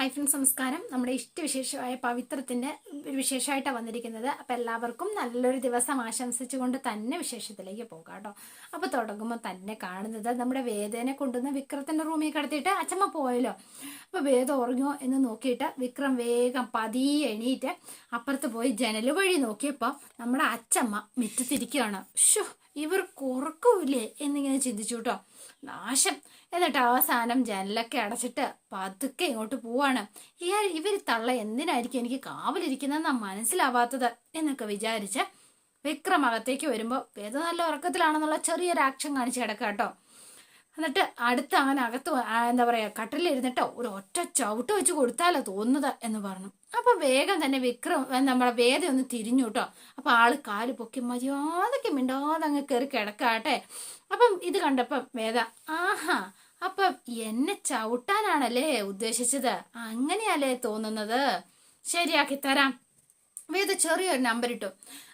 Hi സംസ്കാരം നമ്മുടെ ഇഷ്ടവിശേഷമായ പവിത്രത്തിന്റെ ഒരു വിശേഷമായിട്ടാണ് വന്നിരിക്കുന്നത്. അപ്പം എല്ലാവർക്കും നല്ലൊരു ദിവസം ആശംസിച്ചുകൊണ്ട് തന്നെ വിശേഷത്തിലേക്ക് പോകാം കേട്ടോ. അപ്പോൾ തുടങ്ങുമ്പോൾ തന്നെ കാണുന്നത് നമ്മുടെ വേദനെ കൊണ്ടുവന്ന് വിക്രത്തിന്റെ റൂമിൽ കിടത്തിയിട്ട് അച്ഛമ്മ പോയല്ലോ. അപ്പോൾ വേദം ഉറങ്ങോ എന്ന് നോക്കിയിട്ട് വിക്രം വേഗം പതിയെ എണീറ്റ് അപ്പുറത്ത് പോയി ജനൽ വഴി നോക്കിയപ്പോൾ നമ്മുടെ അച്ഛമ്മ മിറ്റത്തിരിക്കുകയാണ്. ഷോ ഇവർ കുറക്കൂലേ എന്നിങ്ങനെ ചിന്തിച്ചു കേട്ടോ. നാശം. എന്നിട്ട് അവസാനം ജനലൊക്കെ അടച്ചിട്ട് പതുക്കെ ഇങ്ങോട്ട് പോവാണ്. ഇയാൾ ഇവർ തള്ള എന്തിനായിരിക്കും എനിക്ക് കാവലിരിക്കുന്നതെന്നാ മനസ്സിലാവാത്തത് എന്നൊക്കെ വിചാരിച്ച് വിക്രം അകത്തേക്ക് വരുമ്പോൾ വേദ നല്ല ഉറക്കത്തിലാണെന്നുള്ള ചെറിയൊരു ആക്ഷൻ കാണിച്ച് കിടക്കുക കേട്ടോ എന്നിട്ട് അടുത്ത് അങ്ങനെ അകത്ത് എന്താ പറയാ കട്ടിലിരുന്നിട്ട് ഒരു ഒറ്റ ചവിട്ട് വെച്ച് കൊടുത്താലോ തോന്നുന്നത് എന്ന് പറഞ്ഞു. അപ്പൊ വേഗം തന്നെ വിക്രം നമ്മളെ വേദ ഒന്ന് തിരിഞ്ഞു കേട്ടോ അപ്പൊ ആൾ കാൽ പൊക്കി മര്യാദയ്ക്ക് മിണ്ടാതെ അങ്ങ് കയറി കിടക്കാട്ടെ. അപ്പം ഇത് കണ്ടപ്പം വേദ ആഹാ അപ്പൊ എന്നെ ചവിട്ടാനാണല്ലേ ഉദ്ദേശിച്ചത്? അങ്ങനെയല്ലേ തോന്നുന്നത്? ശരിയാക്കി തരാം. വേദ ചെറിയൊരു നമ്പർ ഇട്ടു.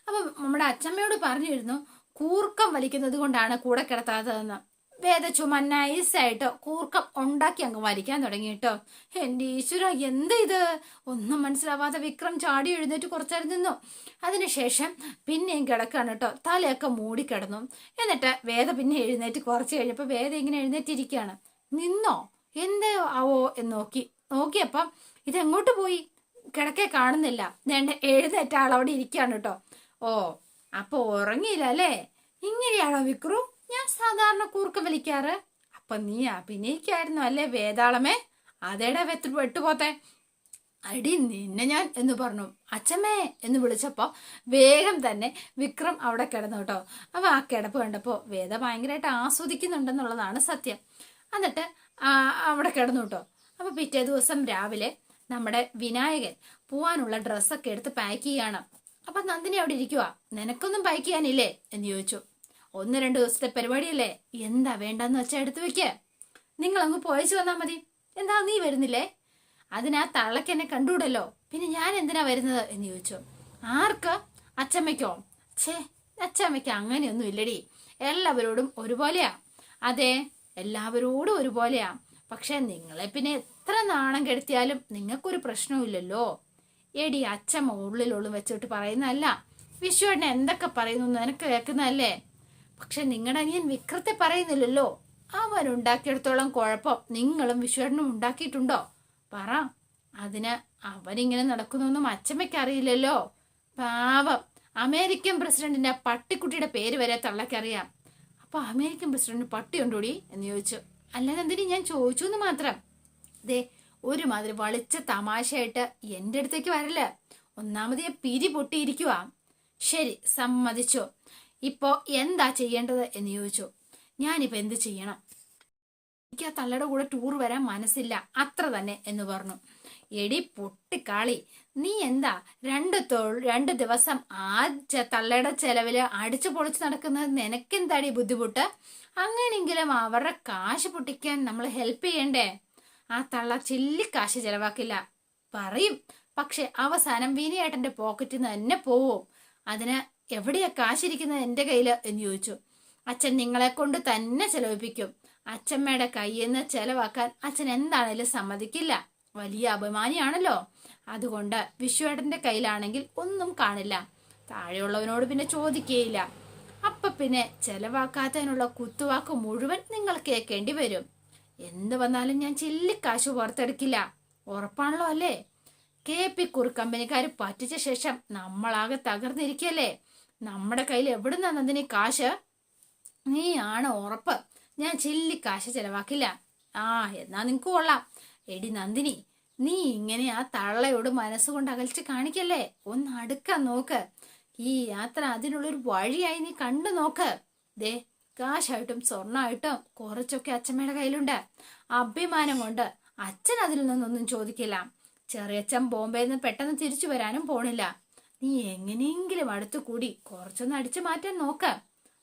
അപ്പം നമ്മുടെ അച്ഛമ്മയോട് പറഞ്ഞിരുന്നു കൂർക്കം വലിക്കുന്നത് കൊണ്ടാണ് കൂടെ കിടത്താത്തതെന്ന്. വേദ ചുമ നൈസായിട്ട് കൂർക്കം ഉണ്ടാക്കി അങ്ങ് വലിക്കാൻ തുടങ്ങി കേട്ടോ. എന്റെ ഈശ്വര എന്ത് ഇത്? ഒന്നും മനസ്സിലാവാതെ വിക്രം ചാടി എഴുന്നേറ്റ് കുറച്ചേരം നിന്നു. അതിനുശേഷം പിന്നെയും കിടക്കാണ് കേട്ടോ. തലയൊക്കെ മൂടിക്കിടന്നു എന്നിട്ട് വേദ പിന്നെ എഴുന്നേറ്റ് കുറച്ച് കഴിഞ്ഞപ്പോൾ വേദ ഇങ്ങനെ എഴുന്നേറ്റിരിക്കുകയാണ്. നിന്നോ? എന്തേ ആവോ എന്ന് നോക്കി. നോക്കിയപ്പം ഇതെങ്ങോട്ട് പോയി? കിടക്കെ കാണുന്നില്ല. ഞാൻ എഴുന്നേറ്റ ആൾ അവിടെ ഇരിക്കുകയാണ് കേട്ടോ. ഓ അപ്പോൾ ഉറങ്ങിയില്ല അല്ലേ? ഇങ്ങനെയാണോ വിക്രു? ഞാൻ സാധാരണ കൂർക്ക വലിക്കാറ് അപ്പൊ നീ അഭിനയിക്കായിരുന്നു അല്ലേ വേതാളമേ അതേടാ വെത്ത് വെട്ടുപോത്തെ. അടി നിന്നെ ഞാൻ എന്ന് പറഞ്ഞു. അച്ഛമ്മേ എന്ന് വിളിച്ചപ്പോ വേഗം തന്നെ വിക്രം അവിടെ കിടന്നു കേട്ടോ. അപ്പൊ ആ കിടപ്പ് കണ്ടപ്പോ വേദ ഭയങ്കരമായിട്ട് ആസ്വദിക്കുന്നുണ്ടെന്നുള്ളതാണ് സത്യം. എന്നിട്ട് അവിടെ കിടന്നു കേട്ടോ. അപ്പൊ പിറ്റേ ദിവസം രാവിലെ നമ്മുടെ വിനായകൻ പോവാനുള്ള ഡ്രസ്സൊക്കെ എടുത്ത് പാക്ക് ചെയ്യാണ്. അപ്പൊ നന്ദിനി അവിടെ ഇരിക്കുക നിനക്കൊന്നും പാക്ക് ചെയ്യാനില്ലേ? എന്ന് ചോദിച്ചു. ഒന്ന് രണ്ട് ദിവസത്തെ പരിപാടിയല്ലേ? എന്താ വേണ്ടെന്ന് വെച്ചാ എടുത്തു വെക്ക്. നിങ്ങൾ അങ്ങ് പോയച്ചു വന്നാ മതി. എന്താ നീ വരുന്നില്ലേ? അതിനാ തള്ളക്ക് എന്നെ കണ്ടുകൂടല്ലോ. പിന്നെ ഞാൻ എന്തിനാ വരുന്നത് എന്ന് ചോദിച്ചു. ആർക്ക്? അച്ചമ്മയ്ക്കോ? ഛേ അച്ചമ്മയ്ക്ക് അങ്ങനെയൊന്നും ഇല്ലടി. എല്ലാവരോടും ഒരുപോലെയാ. അതെ എല്ലാവരോടും ഒരുപോലെയാ. പക്ഷെ നിങ്ങളെ പിന്നെ എത്ര നാണം കെടുത്തിയാലും നിങ്ങൾക്കൊരു പ്രശ്നവുമില്ലല്ലോ എടി അച്ഛമ്മ ഉള്ളിലുള്ളും വെച്ചിട്ട് പറയുന്നതല്ല. വിശ്വണ്ണ എന്തൊക്കെ പറയുന്നു നിനക്ക് കേൾക്കുന്നതല്ലേ? പക്ഷെ നിങ്ങളുടെ അനിയൻ വിക്രത്തെ പറയുന്നില്ലല്ലോ. അവൻ ഉണ്ടാക്കിയെടുത്തോളം കുഴപ്പം നിങ്ങളും വിശ്വരനും ഉണ്ടാക്കിയിട്ടുണ്ടോ? പറ. അതിന് അവനിങ്ങനെ നടക്കുന്നൊന്നും അച്ഛമ്മയ്ക്ക് അറിയില്ലല്ലോ. പാവം. അമേരിക്കൻ പ്രസിഡന്റിന്റെ പട്ടിക്കുട്ടിയുടെ പേര് വരെ തള്ളക്കറിയാം അപ്പൊ അമേരിക്കൻ പ്രസിഡന്റ് പട്ടിയുണ്ടോടി എന്ന് ചോദിച്ചു. അല്ലാതെ എന്തിനു ഞാൻ ചോദിച്ചു എന്ന് മാത്രം. ദേ ഒരുമാതിരി വളിച്ച തമാശയായിട്ട് എന്റെ അടുത്തേക്ക് വരല്ലേ ഒന്നാമത് ഞാൻ പിരി പൊട്ടിയിരിക്കുവാ. ശരി സമ്മതിച്ചു. ഇപ്പോ എന്താ ചെയ്യേണ്ടത് എന്ന് ചോദിച്ചു. ഞാനിപ്പോ എന്ത് ചെയ്യണം? എനിക്ക് ആ തള്ളയുടെ കൂടെ ടൂർ വരാൻ മനസ്സില്ല. അത്ര തന്നെ എന്ന് പറഞ്ഞു. എടി പൊട്ടിക്കാളി നീ എന്താ രണ്ട് തൊഴിൽ രണ്ട് ദിവസം ആ തള്ളയുടെ ചെലവിൽ അടിച്ചു പൊളിച്ച് നടക്കുന്നത് നിനക്കെന്താടി ബുദ്ധിമുട്ട്? അങ്ങനെങ്കിലും അവരുടെ കാശ് പൊട്ടിക്കാൻ നമ്മൾ ഹെൽപ്പ് ചെയ്യണ്ടേ? ആ തള്ള ചില്ലിക്കാശ് ചെലവാക്കില്ല. പറയും. പക്ഷെ അവസാനം വിനിയേട്ടന്റെ പോക്കറ്റിൽ നിന്ന് തന്നെ പോവും. അതിന് എവിടെയാ കാശിരിക്കുന്നത് എന്റെ കയ്യിൽ എന്ന് ചോദിച്ചു. അച്ഛൻ നിങ്ങളെ കൊണ്ട് തന്നെ ചെലവിപ്പിക്കും അച്ഛമ്മയുടെ കയ്യിൽ നിന്ന് ചെലവാക്കാൻ അച്ഛൻ എന്താണേലും സമ്മതിക്കില്ല. വലിയ അപമാനിയാണല്ലോ. അതുകൊണ്ട് വിശ്വേട്ടന്റെ കയ്യിലാണെങ്കിൽ ഒന്നും കാണില്ല. താഴെയുള്ളവനോട് പിന്നെ ചോദിക്കുകയില്ല അപ്പൊ പിന്നെ ചെലവാക്കാത്തതിനുള്ള കുത്തുവാക്ക് മുഴുവൻ നിങ്ങൾ കേൾക്കേണ്ടി വരും. എന്ത് വന്നാലും ഞാൻ ചില്ലിക്കാശ് പുറത്തെടുക്കില്ല ഉറപ്പാണല്ലോ അല്ലേ? കെ പി കുറുക്കമ്പനിക്കാർ കമ്പനിക്കാർ പറ്റിച്ച ശേഷം നമ്മളാകെ തകർന്നിരിക്കല്ലേ? നമ്മുടെ കയ്യിൽ എവിടുന്നാ നന്ദിനി കാശ്? ആണ് ഉറപ്പ്. ഞാൻ ചെല്ലി കാശ് ചെലവാക്കില്ല. ആ എന്നാ നിനക്ക് കൊള്ളാം. എടി നന്ദിനി നീ ഇങ്ങനെ ആ തള്ളയോട് മനസ്സുകൊണ്ട് അകൽച്ച് കാണിക്കല്ലേ? ഒന്ന് അടുക്കാൻ നോക്ക്. ഈ യാത്ര അതിനുള്ളൊരു വഴിയായി നീ കണ്ടു നോക്ക്. ദേ കാശായിട്ടും സ്വർണമായിട്ടും കുറച്ചൊക്കെ അച്ഛമ്മയുടെ കയ്യിലുണ്ട്. അഭിമാനം കൊണ്ട് അച്ഛൻ അതിൽ നിന്നൊന്നും ചോദിക്കില്ല. ചെറിയച്ഛൻ ബോംബെയിൽ നിന്ന് പെട്ടെന്ന് തിരിച്ചു വരാനും പോണില്ല. നീ എങ്ങനെയെങ്കിലും അടുത്തു കൂടി കുറച്ചൊന്ന് അടിച്ചു മാറ്റാൻ നോക്ക്.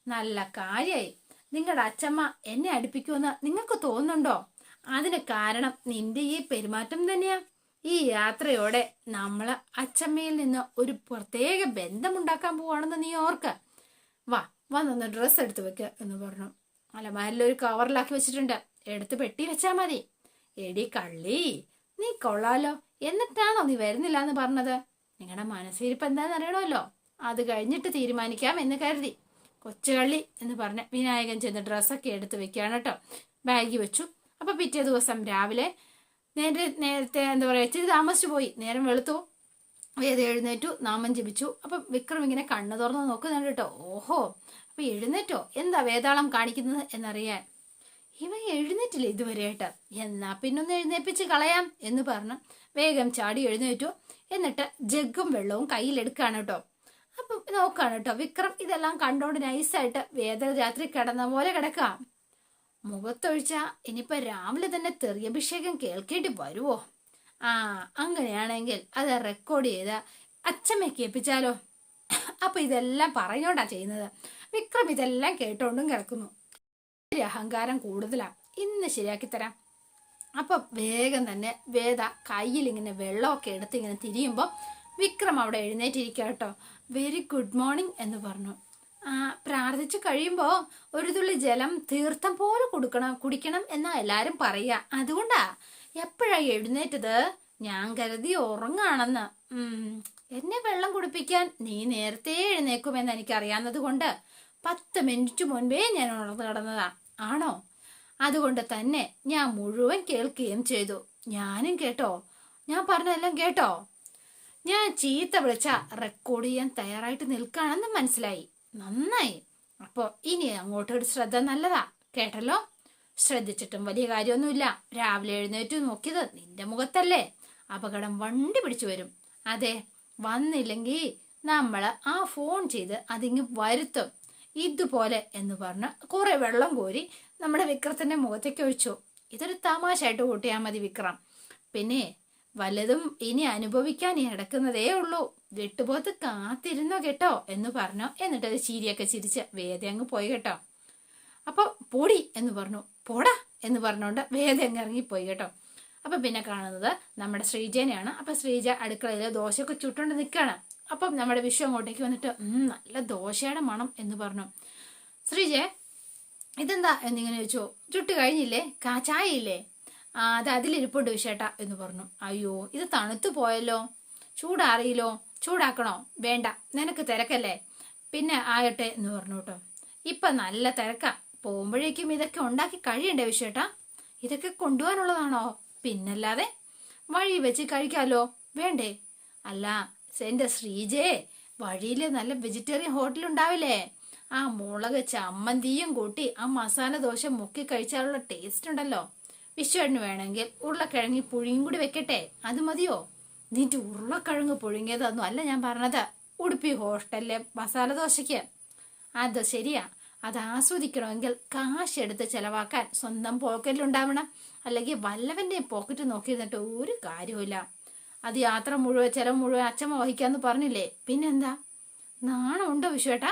നല്ല കാര്യായി. നിങ്ങളുടെ അച്ഛമ്മ എന്നെ അടുപ്പിക്കുമെന്ന് നിങ്ങൾക്ക് തോന്നുന്നുണ്ടോ? അതിന് കാരണം നിന്റെ ഈ പെരുമാറ്റം തന്നെയാ. ഈ യാത്രയോടെ നമ്മൾ അച്ഛമ്മയിൽ നിന്ന് ഒരു പ്രത്യേക ബന്ധമുണ്ടാക്കാൻ പോവാണെന്ന് നീ ഓർക്ക. വാ വന്നൊന്ന് ഡ്രസ്സ് എടുത്ത് വെക്ക എന്ന് പറഞ്ഞു. അലമാരിൽ ഒരു കവറിലാക്കി വെച്ചിട്ടുണ്ട്. എടുത്ത് പെട്ടി വെച്ചാ മതി. എടി കള്ളി നീ കൊള്ളാലോ. എന്നിട്ടാണോ നീ വരുന്നില്ല എന്ന് പറഞ്ഞത്? നിങ്ങളുടെ മനസ്സിരിപ്പ് എന്താണെന്ന് അറിയണമല്ലോ? അത് കഴിഞ്ഞിട്ട് തീരുമാനിക്കാം എന്ന് കരുതി. കൊച്ചുകള്ളി എന്ന് പറഞ്ഞ വിനായകൻ ചെന്ന് ഡ്രസ്സൊക്കെ എടുത്ത് വെക്കുകയാണ് കേട്ടോ. ബാഗ് വെച്ചു. അപ്പൊ പിറ്റേ ദിവസം രാവിലെ നേരെ നേരത്തെ എന്താ പറയുക ഇച്ചിരി താമസിച്ചു പോയി. നേരം വെളുത്തു. വേദ എഴുന്നേറ്റു? നാമം ജപിച്ചു. അപ്പം വിക്രം ഇങ്ങനെ കണ്ണു തുറന്ന് നോക്കുന്നുണ്ട് കേട്ടോ. ഓഹോ അപ്പൊ എഴുന്നേറ്റോ? എന്താ വേതാളം കാണിക്കുന്നത് എന്നറിയാൻ? ഇവ എഴുന്നേറ്റില്ല ഇതുവരെയായിട്ട്? എന്നാ പിന്നൊന്ന് എഴുന്നേപ്പിച്ച് കളയാം എന്ന് പറഞ്ഞു. വേഗം ചാടി എഴുന്നേറ്റു. എന്നിട്ട് ജഗ്ഗും വെള്ളവും കയ്യിലെടുക്കുകയാണ് കേട്ടോ. അപ്പം നോക്കാണ് കേട്ടോ. വിക്രം ഇതെല്ലാം കണ്ടോണ്ട് നൈസായിട്ട് വേദ രാത്രി കിടന്ന പോലെ കിടക്കാം. മുഖത്തൊഴിച്ച ഇനിയിപ്പൊ രാവിലെ തന്നെ തെറിയഭിഷേകം കേൾക്കേണ്ടി വരുവോ? ആ അങ്ങനെയാണെങ്കിൽ അത് റെക്കോർഡ് ചെയ്ത് അച്ഛമ്മയെ കേൾപ്പിച്ചാലോ? അപ്പൊ ഇതെല്ലാം പറഞ്ഞോണ്ടാ ചെയ്യുന്നത്. വിക്രം ഇതെല്ലാം കേട്ടോണ്ടും കിടക്കുന്നു. അഹങ്കാരം കൂടുതലാ. ഇന്ന് ശരിയാക്കി തരാം. അപ്പൊ വേഗം തന്നെ വേദ കയ്യിൽ ഇങ്ങനെ വെള്ളമൊക്കെ എടുത്ത് ഇങ്ങനെ തിരിയുമ്പോൾ വിക്രം അവിടെ എഴുന്നേറ്റിരിക്കുക കേട്ടോ. വെരി ഗുഡ് മോർണിംഗ് എന്ന് പറഞ്ഞു. ആ പ്രാർത്ഥിച്ചു കഴിയുമ്പോൾ ഒരു തുള്ളി ജലം തീർത്ഥം പോലെ കൊടുക്കണം കുടിക്കണം എന്നാ എല്ലാരും പറയുക. അതുകൊണ്ടാ എപ്പോഴാ എഴുന്നേറ്റത്? ഞാൻ കരുതി ഉറങ്ങാണെന്ന്. എന്നെ വെള്ളം കുടിപ്പിക്കാൻ നീ നേരത്തെ എഴുന്നേക്കുമെന്ന് എനിക്കറിയാവുന്നത് കൊണ്ട് പത്ത് മിനിറ്റ് മുൻപേ ഞാൻ ഉണർന്നു കിടന്നതാ. ആണോ? അതുകൊണ്ട് തന്നെ ഞാൻ മുഴുവൻ കേൾക്കുകയും ചെയ്തു. ഞാനും കേട്ടോ. ഞാൻ പറഞ്ഞതെല്ലാം കേട്ടോ. ഞാൻ ചീത്ത വിളിച്ച റെക്കോർഡ് ചെയ്യാൻ തയ്യാറായിട്ട് നിൽക്കുകയാണെന്ന് മനസ്സിലായി. നന്നായി. അപ്പോൾ ഇനി അങ്ങോട്ടൊരു ശ്രദ്ധ നല്ലതാ. കേട്ടല്ലോ? ശ്രദ്ധിച്ചിട്ടും വലിയ കാര്യമൊന്നുമില്ല. രാവിലെ എഴുന്നേറ്റ് നോക്കിയത് നിന്റെ മുഖത്തല്ലേ. അപകടം വണ്ടി പിടിച്ചു വരും. അതെ വന്നില്ലെങ്കിൽ നമ്മൾ ആ ഫോൺ ചെയ്ത് അതിങ്ങ് വരുത്തും. ഇതുപോലെ എന്ന് പറഞ്ഞ് കുറെ വെള്ളം കോരി നമ്മുടെ വിക്രത്തിന്റെ മുഖത്തേക്ക് ഒഴിച്ചു. ഇതൊരു തമാശയായിട്ട് കൂട്ടിയാൽ മതി വിക്രം. പിന്നെ വല്ലതും ഇനി അനുഭവിക്കാൻ കിടക്കുന്നതേ ഉള്ളൂ. വെട്ടുപോത്ത് കാത്തിരുന്നോ കേട്ടോ എന്ന് പറഞ്ഞു. എന്നിട്ട് അത് ചീരിയൊക്കെ ചിരിച്ച് വേദ അങ്ങ് പോയി കേട്ടോ. അപ്പൊ പൊടി എന്ന് പറഞ്ഞു. പോടാ എന്ന് പറഞ്ഞുകൊണ്ട് വേദ അങ്ങ് ഇറങ്ങിപ്പോയി കേട്ടോ. അപ്പൊ പിന്നെ കാണുന്നത് നമ്മുടെ ശ്രീജേനെയാണ്. അപ്പൊ ശ്രീജ അടുക്കളയിൽ ദോശയൊക്കെ ചുട്ടുകൊണ്ട് നിൽക്കുകയാണ് അപ്പം നമ്മുടെ വിഷു അങ്ങോട്ടേക്ക് വന്നിട്ട് നല്ല ദോശയുടെ മണം എന്ന് പറഞ്ഞു. ശ്രീജെ ഇതെന്താ എന്നിങ്ങനെ ചോദിച്ചു. ചുട്ട് കഴിഞ്ഞില്ലേ? കാ ചായയില്ലേ? ആ അത് അതിലിരിപ്പുണ്ട് വിശേട്ടാ എന്ന് പറഞ്ഞു. അയ്യോ ഇത് തണുത്തു പോയല്ലോ. ചൂടാറിയില്ലോ. ചൂടാക്കണോ? വേണ്ട. നിനക്ക് തിരക്കല്ലേ? പിന്നെ ആകട്ടെ എന്ന് പറഞ്ഞു കേട്ടോ. ഇപ്പൊ നല്ല തിരക്കാ. പോകുമ്പോഴേക്കും ഇതൊക്കെ ഉണ്ടാക്കി കഴിയണ്ടേ വിശേട്ടാ? ഇതൊക്കെ കൊണ്ടുപോകാനുള്ളതാണോ? പിന്നല്ലാതെ വഴി വെച്ച് കഴിക്കാലോ? വേണ്ടേ? അല്ല എന്റെ ശ്രീജയെ വഴിയിൽ നല്ല വെജിറ്റേറിയൻ ഹോട്ടൽ ഉണ്ടാവില്ലേ ആ മുളക് ചമ്മന്തിയും കൂട്ടി ആ മസാല ദോശ മുക്കി കഴിച്ചാലുള്ള ടേസ്റ്റ് ഉണ്ടല്ലോ. വിശ്വേട്ടന് വേണമെങ്കിൽ ഉരുളക്കിഴങ്ങി പുഴിയും കൂടി വെക്കട്ടെ. അത് മതിയോ? നിന്റെ ഉരുളക്കിഴങ്ങ് പുഴുങ്ങിയതൊന്നും അല്ല ഞാൻ പറഞ്ഞത്. ഉടുപ്പി ഹോസ്റ്റലിലെ മസാല ദോശയ്ക്ക്. അത് ശരിയാ. അത് ആസ്വദിക്കണമെങ്കിൽ കാശ് എടുത്ത് ചെലവാക്കാൻ സ്വന്തം പോക്കറ്റിലുണ്ടാവണം അല്ലെങ്കിൽ വല്ലവന്റെ പോക്കറ്റ് നോക്കിയിരുന്നിട്ട് ഒരു കാര്യമില്ല അത് യാത്ര മുഴുവൻ ചെലവ് മുഴുവൻ അച്ഛമ്മ വഹിക്കാന്ന് പറഞ്ഞില്ലേ? പിന്നെന്താ? നാണമുണ്ടോ വിശ്വേട്ടാ?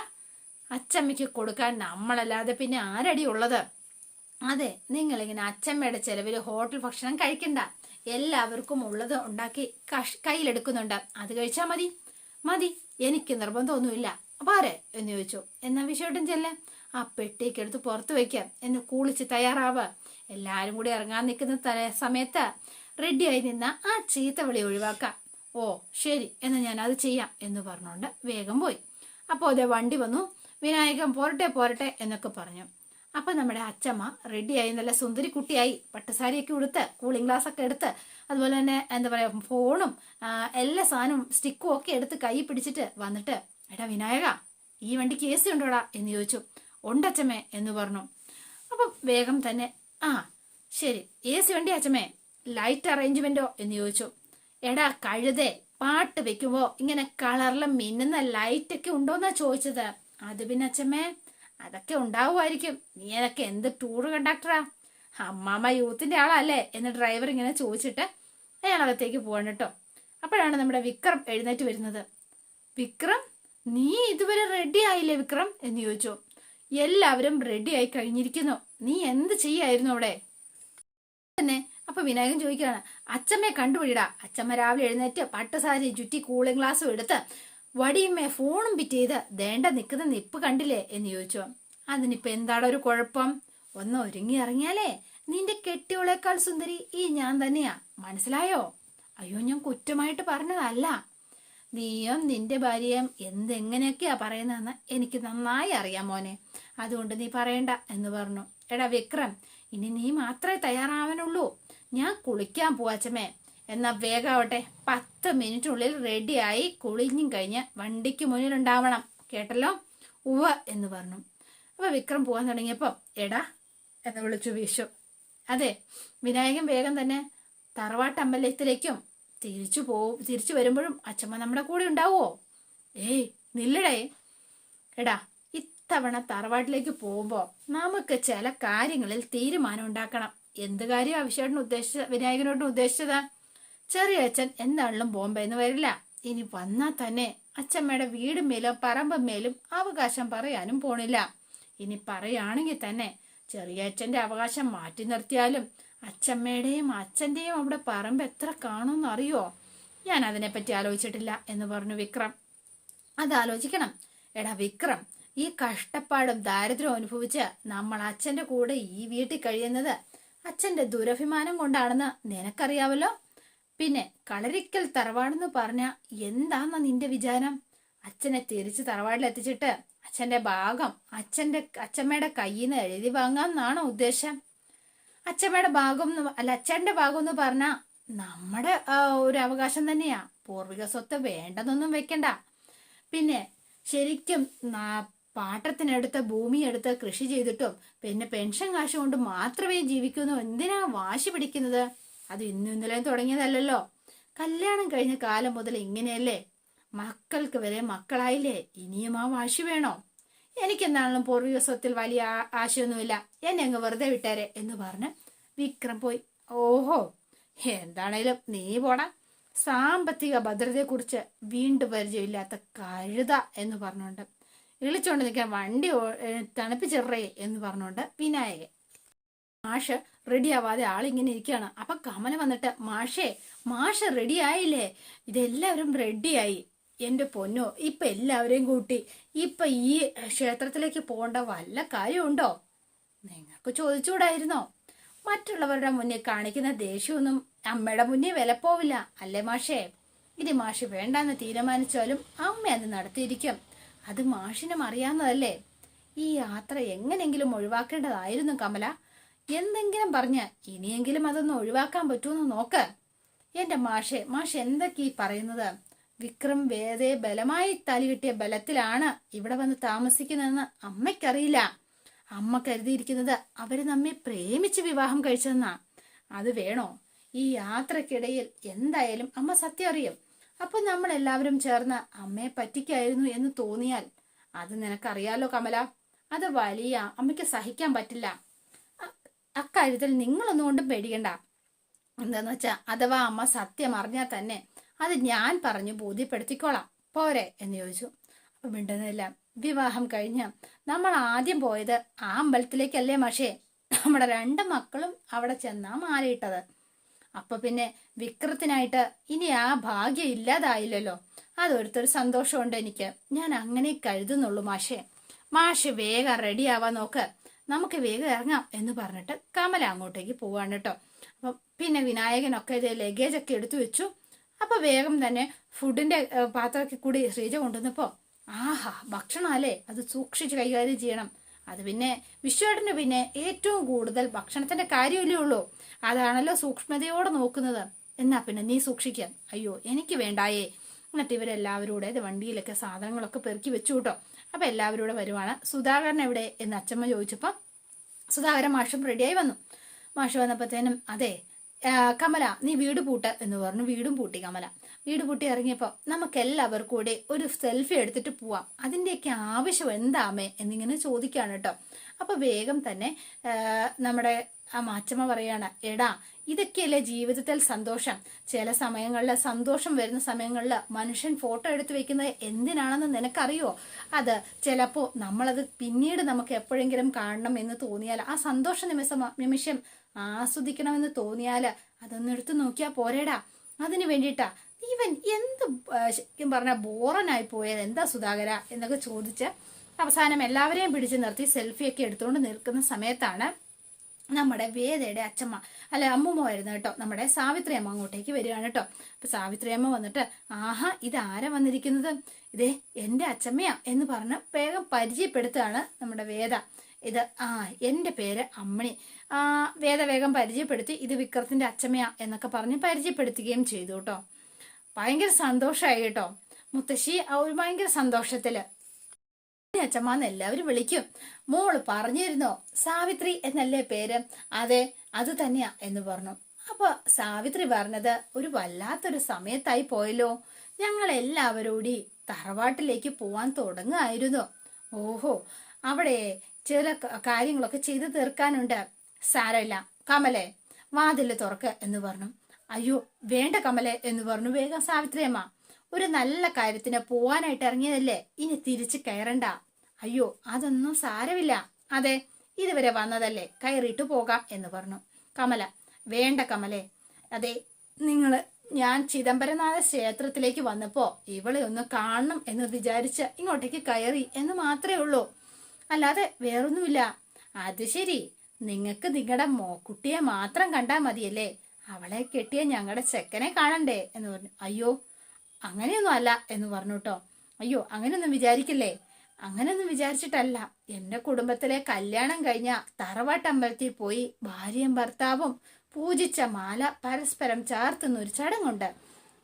അച്ചമ്മയ്ക്ക് കൊടുക്കാൻ നമ്മളല്ലാതെ പിന്നെ ആരടി ഉള്ളത്? അതെ നിങ്ങളിങ്ങനെ അച്ചമ്മയുടെ ചെലവിൽ ഹോട്ടൽ ഭക്ഷണം കഴിക്കണ്ട. എല്ലാവർക്കും ഉള്ളത് ഉണ്ടാക്കി കഷ് കയ്യിലെടുക്കുന്നുണ്ട്. അത് കഴിച്ചാൽ മതി. മതി എനിക്ക് നിർബന്ധമൊന്നുമില്ല. പാരെ എന്ന് ചോദിച്ചു. എന്നാ വിശ്വട്ടൻ ചെല്ലേ? ആ പെട്ടിക്ക് എടുത്ത് പുറത്ത് വയ്ക്കാം എന്ന് കൂളിച്ച് തയ്യാറാവുക എല്ലാരും കൂടി ഇറങ്ങാൻ നിൽക്കുന്ന തലേ- സമയത്ത് റെഡിയായി നിന്ന ആ ചീത്ത വിളി ഒഴിവാക്കാം. ഓ ശരി എന്ന് ഞാൻ അത് ചെയ്യാം എന്ന് പറഞ്ഞുകൊണ്ട് വേഗം പോയി. അപ്പോൾ അതെ വണ്ടി വന്നു. വിനായകൻ പോരട്ടെ പോരട്ടെ എന്നൊക്കെ പറഞ്ഞു. അപ്പൊ നമ്മുടെ അച്ചമ്മ റെഡിയായി നല്ല സുന്ദരി കുട്ടിയായി. പട്ടുസാരിയൊക്കെ ഉടുത്ത് കൂളിംഗ് ഗ്ലാസ് ഒക്കെ എടുത്ത് അതുപോലെ തന്നെ എന്താ പറയാ ഫോണും എല്ലാ സാധനവും സ്റ്റിക്കും ഒക്കെ എടുത്ത് കൈ പിടിച്ചിട്ട് വന്നിട്ട് എടാ വിനായക ഈ വണ്ടി കേസ് ഉണ്ടോടാ? എന്ന് ചോദിച്ചു. ഉണ്ടച്ചമ്മേ എന്ന് പറഞ്ഞു. അപ്പൊ വേഗം തന്നെ ആ ശരി എ സി വണ്ടി അച്ചമ്മേ ലൈറ്റ് അറേഞ്ച്മെന്റോ എന്ന് ചോദിച്ചു. എടാ കഴുതേ പാട്ട് വെക്കുമ്പോ ഇങ്ങനെ കളറിൽ മിന്നുന്ന ലൈറ്റ് ഒക്കെ ഉണ്ടോന്നാ ചോദിച്ചത്. അത് പിന്നെ അച്ഛമ്മേ അതൊക്കെ ഉണ്ടാവുമായിരിക്കും. നീ അതൊക്കെ എന്ത് ടൂർ കണ്ടക്ടറാ അമ്മാമ്മ യൂത്തിന്റെ ആളല്ലേ എന്ന് ഡ്രൈവർ ഇങ്ങനെ ചോദിച്ചിട്ട് അയാളകത്തേക്ക് പോകണം കേട്ടോ. അപ്പോഴാണ് നമ്മുടെ വിക്രം എഴുന്നേറ്റ് വരുന്നത്. വിക്രം നീ ഇതുവരെ റെഡി ആയില്ലേ വിക്രം? എന്ന് ചോദിച്ചു. എല്ലാവരും റെഡി ആയി കഴിഞ്ഞിരിക്കുന്നു. നീ എന്ത് ചെയ്യായിരുന്നു അവിടെ? തന്നെ അപ്പൊ വിനായകൻ ചോദിക്കുകയാണ് അച്ഛമ്മയെ കണ്ടുപിടിടാ അച്ഛമ്മ രാവിലെ എഴുന്നേറ്റ് പട്ടുസാരി ചുറ്റി കൂളിംഗ് ഗ്ലാസ്സും എടുത്ത് വടിയമ്മേ ഫോണും പിറ്റ് ചെയ്ത് ദേണ്ട നിൽക്കുന്ന നിപ്പ് കണ്ടില്ലേ എന്ന് ചോദിച്ചു. അതിനിപ്പോ എന്താണ് ഒരു കുഴപ്പം? ഒന്ന് ഒരുങ്ങി ഇറങ്ങിയാലേ. നിന്റെ കെട്ടിയോളേക്കാൾ സുന്ദരി ഈ ഞാൻ തന്നെയാ. മനസ്സിലായോ? അയ്യോ ഞാൻ കുറ്റമായിട്ട് പറഞ്ഞതല്ല. നീയും നിന്റെ ഭാര്യയും എന്തെങ്ങനെയൊക്കെയാ പറയുന്നതെന്ന് എനിക്ക് നന്നായി അറിയാം മോനെ. അതുകൊണ്ട് നീ പറയണ്ട എന്ന് പറഞ്ഞു. എടാ വിക്രം ഇനി നീ മാത്രമേ തയ്യാറാവാനുള്ളൂ. ഞാൻ കുളിക്കാൻ പോവാച്ചമ്മേ എന്നാ വേഗാവട്ടെ പത്ത് മിനിറ്റിനുള്ളിൽ റെഡിയായി കുളിഞ്ഞും കഴിഞ്ഞ് വണ്ടിക്ക് മുന്നിൽ ഉണ്ടാവണം കേട്ടല്ലോ? ഉവ എന്ന് പറഞ്ഞു. അപ്പൊ വിക്രം പോകാൻ തുടങ്ങിയപ്പോ എടാ എന്ന് വിളിച്ചു വിഷു. അതെ വിനായകൻ വേഗം തന്നെ തറവാട്ടമ്പലത്തിലേക്കും തിരിച്ചു പോ തിരിച്ചു വരുമ്പോഴും അച്ഛമ്മ നമ്മുടെ കൂടെ ഉണ്ടാവുമോ ഏയ് നില്ലടേ. എടാ ഇത്തവണ തറവാട്ടിലേക്ക് പോകുമ്പോൾ നമുക്ക് ചില കാര്യങ്ങളിൽ തീരുമാനം ഉണ്ടാക്കണം. എന്ത് കാര്യം ആവശ്യമായിട്ടും ഉദ്ദേശിച്ച വിനായകനോട്ടും ഉദ്ദേശിച്ചതാ? ചെറിയ അച്ഛൻ എന്താണെങ്കിലും ബോംബെന്ന് വരില്ല. ഇനി വന്നാൽ തന്നെ അച്ഛമ്മയുടെ വീടും മേലും പറമ്പും മേലും അവകാശം പറയാനും പോണില്ല. ഇനി പറയുകയാണെങ്കിൽ തന്നെ ചെറിയ അച്ഛന്റെ അവകാശം മാറ്റി നിർത്തിയാലും അച്ഛമ്മയുടെയും അച്ഛന്റെയും അവിടെ പറമ്പ് എത്ര കാണുമെന്ന് അറിയോ? ഞാൻ അതിനെപ്പറ്റി ആലോചിച്ചിട്ടില്ല എന്ന് പറഞ്ഞു വിക്രം. അത് ആലോചിക്കണം. എടാ വിക്രം ഈ കഷ്ടപ്പാടും ദാരിദ്ര്യവും അനുഭവിച്ച് നമ്മൾ അച്ഛന്റെ കൂടെ ഈ വീട്ടിൽ കഴിയുന്നത് അച്ഛന്റെ ദുരഭിമാനം കൊണ്ടാണെന്ന് നിനക്കറിയാവല്ലോ? പിന്നെ കളരിക്കൽ തറവാടെന്ന് പറഞ്ഞ എന്താന്ന നിന്റെ വിചാരം? അച്ഛനെ തിരിച്ച് തറവാടിൽ എത്തിച്ചിട്ട് അച്ഛന്റെ ഭാഗം അച്ഛന്റെ അച്ഛമ്മയുടെ കയ്യിൽ നിന്ന് എഴുതി വാങ്ങാന്നാണോ ഉദ്ദേശം? അച്ഛമ്മയുടെ ഭാഗം അല്ല അച്ഛന്റെ ഭാഗം എന്ന് പറഞ്ഞ നമ്മുടെ ഒരു അവകാശം തന്നെയാ. പൂർവിക സ്വത്ത് വേണ്ടതൊന്നും വെക്കണ്ട. പിന്നെ ശരിക്കും പാട്ടത്തിനെടുത്ത് ഭൂമി എടുത്ത് കൃഷി ചെയ്തിട്ടും പിന്നെ പെൻഷൻ കാശ് കൊണ്ട് മാത്രമേ ജീവിക്കുന്നു എന്തിനാ വാശി പിടിക്കുന്നത്? അത് ഇന്നും ഇന്നലെയും തുടങ്ങിയതല്ലല്ലോ. കല്യാണം കഴിഞ്ഞ കാലം മുതൽ ഇങ്ങനെയല്ലേ? മക്കൾക്ക് വരെ മക്കളായില്ലേ? ഇനിയും ആ വാശി വേണോ? എനിക്കെന്താണെങ്കിലും പൂർവിക സ്വത്തിൽ വലിയ ആശയൊന്നുമില്ല. എന്നെ അങ്ങ് വെറുതെ വിട്ടേരെ എന്ന് പറഞ്ഞ് വിക്രം പോയി. ഓഹോ എന്താണേലും നീ പോടാ. സാമ്പത്തിക ഭദ്രതയെക്കുറിച്ച് വീണ്ടും പരിചയമില്ലാത്ത കഴുത എന്ന് പറഞ്ഞുകൊണ്ട്. ഇളിച്ചോണ്ട് നിൽക്കാൻ വണ്ടി തണുപ്പിച്ചിറേ എന്ന് പറഞ്ഞുകൊണ്ട് വിനായകൻ. മാഷ് റെഡി ആവാതെ ആളിങ്ങനെ ഇരിക്കുകയാണ്. അപ്പൊ കമല വന്നിട്ട് മാഷേ മാഷ റെഡി ആയില്ലേ ഇതെല്ലാവരും റെഡിയായി. എന്റെ പൊന്നോ ഇപ്പൊ എല്ലാവരെയും കൂട്ടി ഇപ്പൊ ഈ ക്ഷേത്രത്തിലേക്ക് പോകേണ്ട വല്ല കാര്യമുണ്ടോ? നിങ്ങൾക്ക് ചോദിച്ചുകൂടായിരുന്നോ? മറ്റുള്ളവരുടെ മുന്നിൽ കാണിക്കുന്ന ദേഷ്യമൊന്നും അമ്മയുടെ മുന്നിൽ വിലപ്പോവില്ല അല്ലേ മാഷേ? ഇത് മാഷി വേണ്ടെന്ന് തീരുമാനിച്ചാലും അമ്മ അത് നടത്തിയിരിക്കും. അത് മാഷിനും അറിയാവുന്നതല്ലേ? ഈ യാത്ര എങ്ങനെങ്കിലും ഒഴിവാക്കേണ്ടതായിരുന്നു കമല. എന്തെങ്കിലും പറഞ്ഞ് ഇനിയെങ്കിലും അതൊന്ന് ഒഴിവാക്കാൻ പറ്റുമെന്ന് നോക്ക്. എന്റെ മാഷെ മാഷ് എന്തൊക്കെ ഈ പറയുന്നത്? വിക്രം വേദയെ ബലമായി തലി കിട്ടിയ ബലത്തിലാണ് ഇവിടെ വന്ന് താമസിക്കുന്നതെന്ന് അമ്മയ്ക്കറിയില്ല. അമ്മ കരുതിയിരിക്കുന്നത് അവർ നമ്മെ പ്രേമിച്ച് വിവാഹം കഴിച്ചതെന്നാ. അത് വേണോ? ഈ യാത്രക്കിടയിൽ എന്തായാലും അമ്മ സത്യം അറിയും. അപ്പൊ നമ്മൾ എല്ലാവരും ചേർന്ന് അമ്മയെ പറ്റിക്കായിരുന്നു എന്ന് തോന്നിയാൽ അത് നിനക്കറിയാലോ കമല. അത് വലിയ അമ്മയ്ക്ക് സഹിക്കാൻ പറ്റില്ല. അക്കാര്യത്തിൽ നിങ്ങളൊന്നും കൊണ്ടും പേടിക്കണ്ട. എന്താന്ന് വെച്ചാ അഥവാ അമ്മ സത്യം അറിഞ്ഞാൽ തന്നെ അത് ഞാൻ പറഞ്ഞു ബോധ്യപ്പെടുത്തിക്കോളാം. പോരെ എന്ന് ചോദിച്ചു. അപ്പൊ മിണ്ടുന്നില്ല വിവാഹം കഴിഞ്ഞ് നമ്മൾ ആദ്യം പോയത് ആ അമ്പലത്തിലേക്കല്ലേ മഷേ. നമ്മുടെ രണ്ട് മക്കളും അവിടെ ചെന്നാ മാലയിട്ടത്. അപ്പൊ പിന്നെ വിക്രത്തിനായിട്ട് ഇനി ആ ഭാഗ്യം ഇല്ലാതായില്ലല്ലോ. അതൊരുത്തൊരു സന്തോഷമുണ്ട് എനിക്ക്. ഞാൻ അങ്ങനെ കരുതുന്നുള്ളൂ മാഷെ. മാഷ് വേഗം റെഡി ആവാൻ നോക്ക്. നമുക്ക് വേഗം ഇറങ്ങാം എന്ന് പറഞ്ഞിട്ട് കമല അങ്ങോട്ടേക്ക് പോവാണ് കേട്ടോ. അപ്പം പിന്നെ വിനായകനൊക്കെ ഇത് ലഗേജ് ഒക്കെ എടുത്തു വെച്ചു. അപ്പൊ വേഗം തന്നെ ഫുഡിന്റെ പാത്രമൊക്കെ കൂടി ശ്രീജ കൊണ്ടുവന്നപ്പോ ആഹാ ഭക്ഷണം അല്ലേ? അത് സൂക്ഷിച്ച് കൈകാര്യം ചെയ്യണം. അത് പിന്നെ വിശ്വേട്ടന് പിന്നെ ഏറ്റവും കൂടുതൽ ഭക്ഷണത്തിന്റെ കാര്യമല്ലേ ഉള്ളൂ. അതാണല്ലോ സൂക്ഷ്മതയോടെ നോക്കുന്നത്. എന്നാ പിന്നെ നീ സൂക്ഷിക്കാം. അയ്യോ എനിക്ക് വേണ്ടായേ. എന്നിട്ട് ഇവരെല്ലാവരും കൂടെ വണ്ടിയിലൊക്കെ സാധനങ്ങളൊക്കെ പെറുക്കി വെച്ചു കേട്ടോ. അപ്പൊ എല്ലാവരും കൂടെ വരുവാണ്. സുധാകരൻ എവിടെ? എന്ന് അച്ഛമ്മ ചോദിച്ചപ്പോ സുധാകരൻ മാഷും റെഡിയായി വന്നു. മാഷ് വന്നപ്പോഴത്തേനും അതെ കമല നീ വീട് പൂട്ട് എന്ന് പറഞ്ഞു. വീടും പൂട്ടി കമല. വീട് പൂട്ടി ഇറങ്ങിയപ്പോൾ നമുക്ക് എല്ലാവർക്കും കൂടെ ഒരു സെൽഫി എടുത്തിട്ട് പോവാം. അതിന്റെയൊക്കെ ആവശ്യം എന്താമേ എന്നിങ്ങനെ ചോദിക്കുകയാണ് കേട്ടോ. അപ്പൊ വേഗം തന്നെ നമ്മുടെ ആ മാച്ചമ്മ പറയാണ് എടാ ഇതൊക്കെയല്ലേ ജീവിതത്തിൽ സന്തോഷം. ചില സമയങ്ങളിൽ സന്തോഷം വരുന്ന സമയങ്ങളിൽ മനുഷ്യൻ ഫോട്ടോ എടുത്ത് വെക്കുന്നത് എന്തിനാണെന്ന് നിനക്കറിയോ? അത് ചിലപ്പോൾ നമ്മളത് പിന്നീട് നമുക്ക് എപ്പോഴെങ്കിലും കാണണം എന്ന് തോന്നിയാൽ ആ സന്തോഷ നിമിഷം നിമിഷം ആസ്വദിക്കണമെന്ന് തോന്നിയാൽ അതൊന്ന് എടുത്ത് നോക്കിയാൽ പോരേടാ. അതിന് വേണ്ടിയിട്ടാ ഇവൻ എന്ത് ശരിക്കും പറഞ്ഞ ബോറനായി പോയത്. എന്താ സുധാകര എന്നൊക്കെ ചോദിച്ച് അവസാനം എല്ലാവരെയും പിടിച്ച് നിർത്തി സെൽഫിയൊക്കെ എടുത്തുകൊണ്ട് നിൽക്കുന്ന സമയത്താണ് നമ്മുടെ വേദയുടെ അച്ഛമ്മ അല്ലെ അമ്മമ്മ വരുന്നത് കേട്ടോ നമ്മുടെ സാവിത്രി അമ്മ അങ്ങോട്ടേക്ക് വരികയാണ് കേട്ടോ. അപ്പൊ സാവിത്രി അമ്മ വന്നിട്ട് ആഹാ ഇതാരാ വന്നിരിക്കുന്നത്? ഇതേ എന്റെ അച്ഛമ്മയാ എന്ന് പറഞ്ഞ് വേഗം പരിചയപ്പെടുത്തുകയാണ് നമ്മുടെ വേദ. ഇത് ആ എന്റെ പേര് അമ്മണി. ആ വേദ വേഗം പരിചയപ്പെടുത്തി ഇത് വിക്രത്തിന്റെ അച്ഛമ്മയാ എന്നൊക്കെ പറഞ്ഞ് പരിചയപ്പെടുത്തുകയും ചെയ്തു കേട്ടോ. ഭയങ്കര സന്തോഷമായി കേട്ടോ. മുത്തശ്ശി ഒരു ഭയങ്കര സന്തോഷത്തിൽ. അച്ഛമ്മന്ന് എല്ലാവരും വിളിക്കും. മോൾ പറഞ്ഞിരുന്നോ സാവിത്രി എന്നല്ലേ പേര്? അതെ അത് തന്നെയാ എന്ന് പറഞ്ഞു. അപ്പൊ സാവിത്രി പറഞ്ഞത് ഒരു വല്ലാത്തൊരു സമയത്തായി പോയല്ലോ. ഞങ്ങൾ എല്ലാവരോടി തറവാട്ടിലേക്ക് പോവാൻ തുടങ്ങായിരുന്നു. ഓഹോ അവിടെ ചില കാര്യങ്ങളൊക്കെ ചെയ്തു തീർക്കാനുണ്ട്. സാരമില്ല കമലെ വാതിൽ തുറക്ക് എന്ന് പറഞ്ഞു. അയ്യോ വേണ്ട കമലെ എന്ന് പറഞ്ഞു വേഗം സാവിത്രി അമ്മ ഒരു നല്ല കാര്യത്തിന് പോവാനായിട്ട് ഇറങ്ങിയതല്ലേ? ഇനി തിരിച്ചു കയറണ്ട. അയ്യോ അതൊന്നും സാരമില്ല. അതെ ഇതുവരെ വന്നതല്ലേ? കയറിയിട്ട് പോകാം എന്ന് പറഞ്ഞു. കമല വേണ്ട കമലെ. അതെ നിങ്ങൾ ഞാൻ ചിദംബരനാഥ ക്ഷേത്രത്തിലേക്ക് വന്നപ്പോ ഇവളെ ഒന്ന് കാണണം എന്ന് വിചാരിച്ച് ഇങ്ങോട്ടേക്ക് കയറി എന്ന് മാത്രമേ ഉള്ളൂ. അല്ലാതെ വേറൊന്നുമില്ല. അത് ശരി നിങ്ങൾക്ക് നിങ്ങളുടെ മോക്കുട്ടിയെ മാത്രം കണ്ടാൽ മതിയല്ലേ? അവളെ കെട്ടിയ ഞങ്ങളുടെ ചെക്കനെ കാണണ്ടേ എന്ന് പറഞ്ഞു. അയ്യോ അങ്ങനെയൊന്നും അല്ല എന്ന് പറഞ്ഞു കേട്ടോ അയ്യോ അങ്ങനെയൊന്നും വിചാരിക്കില്ലേ? അങ്ങനെയൊന്നും വിചാരിച്ചിട്ടല്ല. എന്റെ കുടുംബത്തിലെ കല്യാണം കഴിഞ്ഞ തറവാട്ടമ്പലത്തിൽ പോയി ഭാര്യയും ഭർത്താവും പൂജിച്ച മാല പരസ്പരം ചാർത്തുന്ന ഒരു ചടങ്ങുണ്ട്.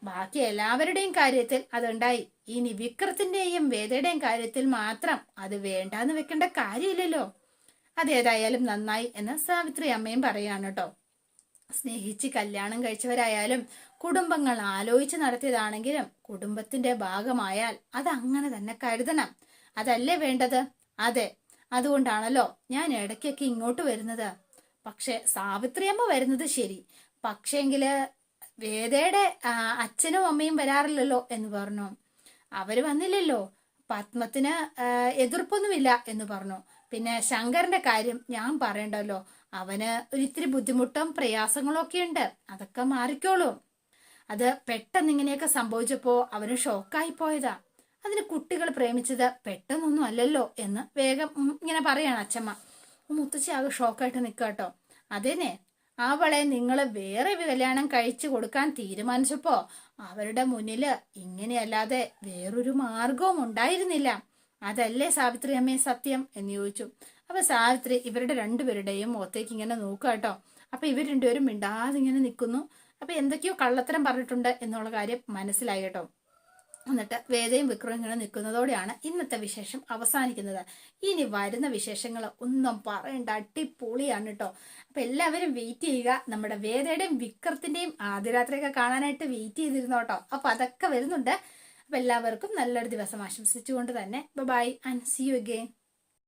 ബാക്കി എല്ലാവരുടെയും കാര്യത്തിൽ അതുണ്ടായി. ഇനി വിക്രത്തിന്റെയും വേദയുടെയും കാര്യത്തിൽ മാത്രം അത് വേണ്ടാന്ന് വെക്കേണ്ട കാര്യമില്ലല്ലോ. അതേതായാലും നന്നായി എന്ന് സാവിത്രി അമ്മയും പറയാണ് കേട്ടോ സ്നേഹിച്ച് കല്യാണം കഴിച്ചവരായാലും കുടുംബങ്ങൾ ആലോചിച്ച് നടത്തിയതാണെങ്കിലും കുടുംബത്തിന്റെ ഭാഗമായാൽ അത് അങ്ങനെ തന്നെ കരുതണം. അതല്ലേ വേണ്ടത്? അതെ. അതുകൊണ്ടാണല്ലോ ഞാൻ ഇടയ്ക്കൊക്കെ ഇങ്ങോട്ട് വരുന്നത്. പക്ഷെ സാവിത്രിയമ്മ വരുന്നത് ശരി. പക്ഷേങ്കിൽ വേദയുടെ അച്ഛനും അമ്മയും വരാറില്ലല്ലോ എന്ന് പറഞ്ഞു. അവർ വന്നില്ലല്ലോ. പത്മത്തിന് എതിർപ്പൊന്നുമില്ല എന്ന് പറഞ്ഞു. പിന്നെ ശങ്കറിന്റെ കാര്യം ഞാൻ പറയണ്ടല്ലോ. അവന് ഒരിത്തിരി ബുദ്ധിമുട്ടും പ്രയാസങ്ങളും ഒക്കെ ഉണ്ട്. അതൊക്കെ മാറിക്കോളും. അത് പെട്ടെന്ന് ഇങ്ങനെയൊക്കെ സംഭവിച്ചപ്പോ അവന് ഷോക്കായി പോയതാ. അതിന് കുട്ടികൾ പ്രേമിച്ചത് പെട്ടെന്നൊന്നും അല്ലല്ലോ എന്ന് വേഗം ഇങ്ങനെ പറയാണ് അച്ഛമ്മ മുത്തശ്ശി ആകെ ഷോക്കായിട്ട് നിൽക്കാട്ടോ അതേനെ അവളെ നിങ്ങൾ വേറെ കല്യാണം കഴിച്ചു കൊടുക്കാൻ തീരുമാനിച്ചപ്പോ അവരുടെ മുന്നിൽ ഇങ്ങനെയല്ലാതെ വേറൊരു മാർഗവും ഉണ്ടായിരുന്നില്ല. അതല്ലേ സാവിത്രി അമ്മേ സത്യം? എന്ന് ചോദിച്ചു. അപ്പൊ സാവിത്രി ഇവരുടെ രണ്ടുപേരുടെയും മുഖത്തേക്ക് ഇങ്ങനെ നോക്കുക കേട്ടോ. അപ്പൊ ഇവർ രണ്ടുപേരും മിണ്ടാതെ ഇങ്ങനെ നിൽക്കുന്നു. അപ്പൊ എന്തൊക്കെയോ കള്ളത്തരം പറഞ്ഞിട്ടുണ്ട് എന്നുള്ള കാര്യം മനസ്സിലായി കേട്ടോ. എന്നിട്ട് വേദയും വിക്രവും ഇങ്ങനെ നിൽക്കുന്നതോടെയാണ് ഇന്നത്തെ വിശേഷം അവസാനിക്കുന്നത്. ഇനി വരുന്ന വിശേഷങ്ങൾ ഒന്നും പറയണ്ട അടിപൊളിയാണ് കേട്ടോ. അപ്പൊ എല്ലാവരും വെയിറ്റ് ചെയ്യുക. നമ്മുടെ വേദയുടെയും വിക്രത്തിന്റെയും ആദ്യരാത്രിയൊക്കെ കാണാനായിട്ട് വെയിറ്റ് ചെയ്തിരുന്നോട്ടോ അപ്പൊ അതൊക്കെ വരുന്നുണ്ട്. അപ്പൊ എല്ലാവർക്കും നല്ലൊരു ദിവസം ആശംസിച്ചുകൊണ്ട് തന്നെ. Bye and see you again